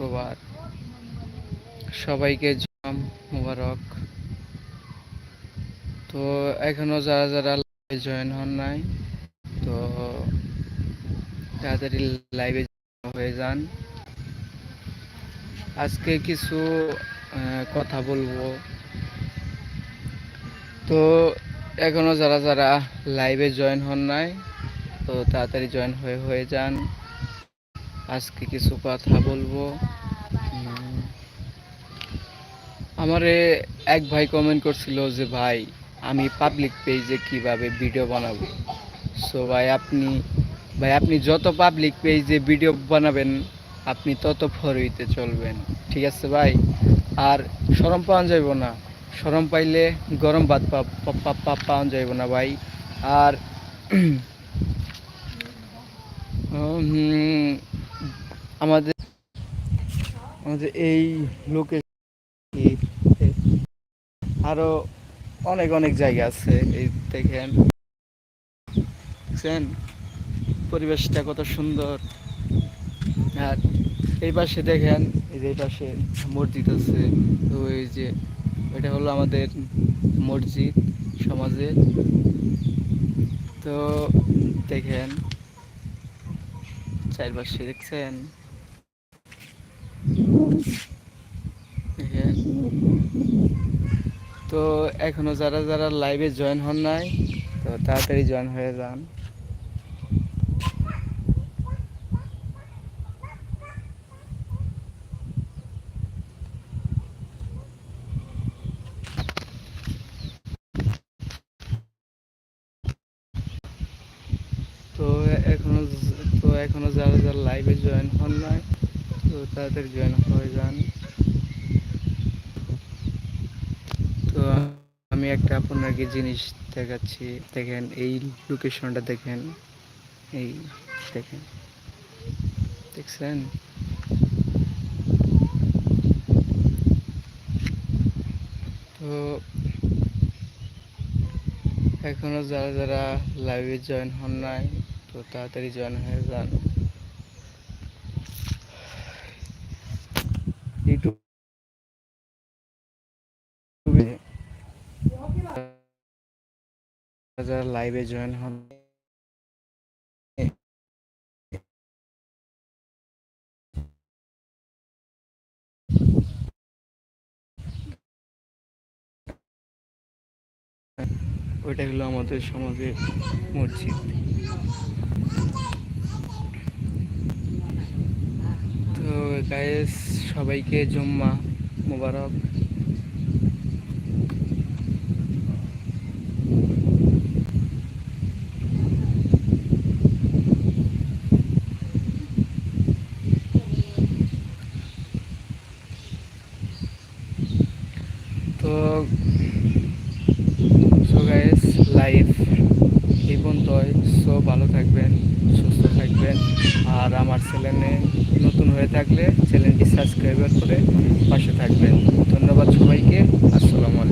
শুক্রবার। সবাইকে জুমাম মুবারক। তো এখনও যারা যারা লাইভে জয়েন হন নাই, তো তাড়াতাড়ি লাইভে হয়ে যান। আজকে কিছু কথা বলব। তো এখনও যারা যারা লাইভে জয়েন হন নাই, তো তাড়াতাড়ি জয়েন হয়ে হয়ে যান। আজকে কিছু কথা বলব। আমারে এক ভাই কমেন্ট করছিল যে, ভাই, আমি পাবলিক পেজে কীভাবে ভিডিও বানাবো? সো ভাই, আপনি ভাই, আপনি যত পাবলিক পেজে ভিডিও বানাবেন, আপনি তত ফরইতে চলবেন। ঠিক আছে, ভাই? আর সরম পাওয়া যাইব না। সরম পাইলে গরম ভাত পাওয়া যাইব না, ভাই। আর আমাদের আমাদের এই লোকে আরও অনেক অনেক জায়গা আছে। এই দেখেন, দেখছেন? পরিবেশটা কত সুন্দর। আর এই পাশে দেখেন, এই যে এই পাশে মসজিদ আছে। তো এই যে এটা হলো আমাদের মসজিদ সমাজের তো দেখেন, চারপাশে দেখছেন? তো এখনও যারা যারা লাইভে জয়েন হন নাই, তো তাড়াতাড়ি জয়েন হয়ে যান। তো এখনও তো এখনও যারা যারা লাইভে জয়েন হন নাই তাড়াতাড়ি জয়েন হয়ে যান। তো আমি একটা আপনাকে জিনিস দেখাচ্ছি। দেখেন, এই লোকেশনটা দেখেন। এই দেখেন। দেখছেন? তো এখনও যারা যারা লাইভে জয়েন হন নাই, তো তাড়াতাড়ি জয়েন হয়ে যান। ইউটিউবে যারা লাইভে জয়েন হন ওইটা হলো আমাদের সমাজে মসজিদ। তো গায়েস সবাইকে জুম্মা মোবারক। তো আর আমার চ্যানেলে নতুন হয়ে থাকলে চ্যানেলটি সাবস্ক্রাইবার করে পাশে থাকবেন। ধন্যবাদ সবাইকে। আসসালামু আলাইকুম।